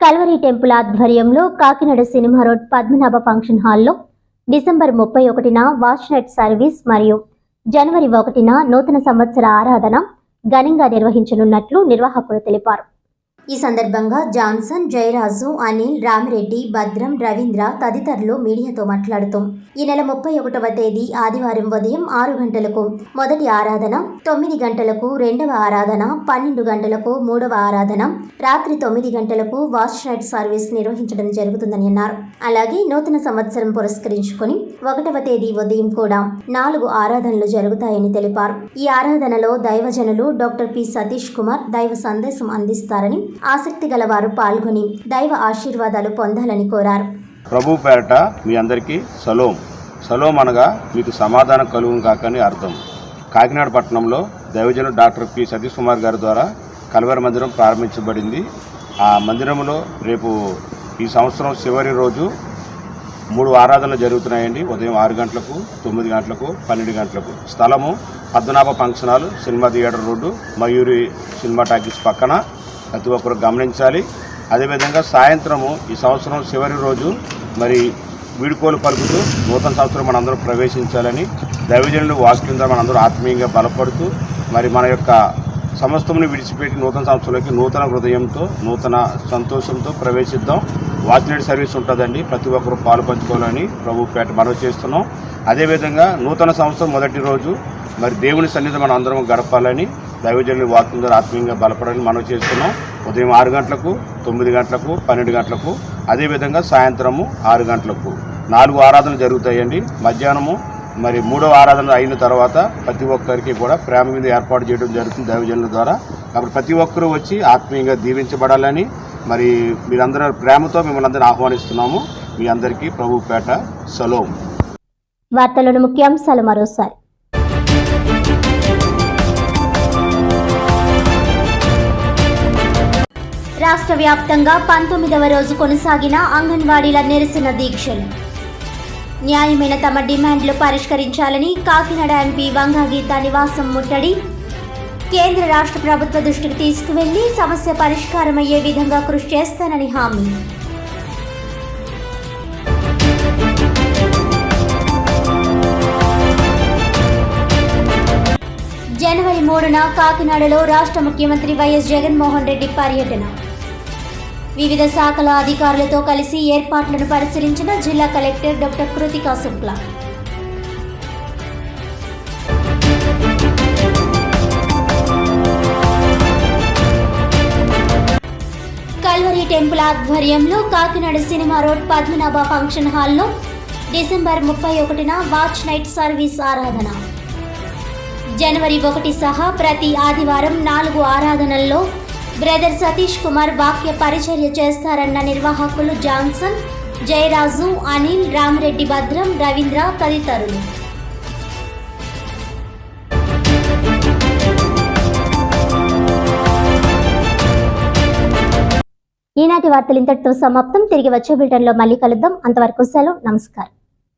Calvary temple ఆధ్వర్యంలో Kakinada cinema road Padmanabha function హాల్లో December ముప్పై ఒకటిన వాచ్నట్ సర్వీస్ మరియు జనవరి ఒకటిన నూతన సంవత్సర ఆరాధన ఘనంగా నిర్వహించనున్నట్లు నిర్వాహకులు తెలిపారు. ఈ సందర్భంగా జాన్సన్ జయరాజు అనిల్ రామిరెడ్డి భద్రం రవీంద్ర తదితరులు మీడియాతో మాట్లాడుతూ ఈ నెల ముప్పై ఒకటవ తేదీ ఆదివారం ఉదయం ఆరు గంటలకు మొదటి ఆరాధన తొమ్మిది గంటలకు రెండవ ఆరాధన పన్నెండు గంటలకు మూడవ ఆరాధన రాత్రి తొమ్మిది గంటలకు వాచ్ నైట్ సర్వీస్ నిర్వహించడం జరుగుతుందని అన్నారు. అలాగే నూతన సంవత్సరం పురస్కరించుకొని ఒకటవ తేదీ ఉదయం కూడా నాలుగు ఆరాధనలు జరుగుతాయని తెలిపారు. ఈ ఆరాధనలో దైవజనులు డాక్టర్ పి. సతీష్ కుమార్ దైవ సందేశం అందిస్తారని ఆసక్తి గలవారు పాల్గొని దైవ ఆశీర్వాదాలు పొందాలని కోరారు. ప్రభు పేరట మీ అందరికీ సలోం. సలోం అనగా మీకు సమాధానం కలుగును కాకని అర్థం. కాకినాడ పట్టణంలో దైవజనుడు డాక్టర్ పి. సతీష్ కుమార్ గారి ద్వారా కలవర మందిరం ప్రారంభించబడింది. ఆ మందిరంలో రేపు ఈ సంవత్సరం చివరి రోజు మూడు ఆరాధనలు జరుగుతున్నాయండి. ఉదయం ఆరు గంటలకు తొమ్మిది గంటలకు పన్నెండు గంటలకు. స్థలము Padmanabha function hall cinema theatre road Mayuri cinema talkies పక్కన. ప్రతి ఒక్కరు గమనించాలి. అదేవిధంగా సాయంత్రము ఈ సంవత్సరం చివరి రోజు మరి వీడుకోలు పలుకుతూ నూతన సంవత్సరం మనందరం ప్రవేశించాలని దైవజనులు వాక్యం ద్వారా మనందరూ ఆత్మీయంగా బలపడుతూ మరి మన యొక్క సమస్తమును విడిచిపెట్టి నూతన సంవత్సరంలోకి నూతన హృదయంతో నూతన సంతోషంతో ప్రవేశిద్దాం. వాచ్నెట్ సర్వీస్ ఉంటుందండి. ప్రతి ఒక్కరు పాలు పంచుకోవాలని ప్రభుపేట మనవి చేస్తున్నాం. అదేవిధంగా నూతన సంవత్సరం మొదటి రోజు మరి దేవుని సన్నిధి మనం అందరం గడపాలని దైవజనుల వాక్యం ద్వారా ఆత్మీయంగా బలపడని మనం చేస్తున్నాం. ఉదయం ఆరు గంటలకు తొమ్మిది గంటలకు పన్నెండు గంటలకు అదేవిధంగా సాయంత్రము ఆరు గంటలకు. నాలుగు ఆరాధనలు జరుగుతాయండి. మధ్యాహ్నము మరి మూడవ ఆరాధన అయిన తర్వాత ప్రతి ఒక్కరికి కూడా ప్రేమ మీద ఏర్పాటు చేయడం జరుగుతుంది దైవజనుల ద్వారా. కాబట్టి ప్రతి ఒక్కరూ వచ్చి ఆత్మీయంగా దీవించబడాలని మరి మీరందరూ ప్రేమతో మిమ్మల్ని అందరూ ఆహ్వానిస్తున్నాము. మీ అందరికీ ప్రభుపేట సలోం. వార్తలను ముఖ్యాంశాలు మరోసారి. రాష్ట్ర వ్యాప్తంగా పంతొమ్మిదవ రోజు కొనసాగిన అంగన్వాడీల నిరసన దీక్షలు. న్యాయమైన తమ డిమాండ్లు పరిష్కరించాలని కాకినాడ ఎంపీ వంగాగీత నివాసం ముట్టడి కేంద్ర రాష్ట్ర ప్రభుత్వ దృష్టికి తీసుకువెళ్ళి సమస్య పరిష్కారమయ్యే విధంగా కృషి చేస్తానని హామీ. జనవరి మూడున కాకినాడలో రాష్ట్ర ముఖ్యమంత్రి వైఎస్ జగన్మోహన్ రెడ్డి పర్యటన. వివిధ శాఖల అధికారులతో కలిసి ఏర్పాట్లను పరిశీలించిన జిల్లా collector doctor Krithika Shukla. Calvary temple ఆధ్వర్యంలో Kakinada cinema road Padmanabha function హాల్లో డిసెంబర్ ముప్పై ఒకటిన వాచ్ నైట్ సర్వీస్ ఆరాధన. జనవరి ఒకటి సహా ప్రతి ఆదివారం నాలుగు ఆరాధనల్లో బ్రదర్ సతీష్ కుమార్ వాక్య పరిచర్య చేస్తారన్న నిర్వాహకులు జాన్సన్ జయరాజు అనిల్ రామరెడ్డి భద్రం రవీంద్ర తదితరులు. ఈనాటి వార్తలు ఇంతటితో సమాప్తం. తిరిగి వచ్చే బ్రిటన్లో మళ్ళీ కలుద్దాం. అంతవరకు సెలవు. నమస్కారం.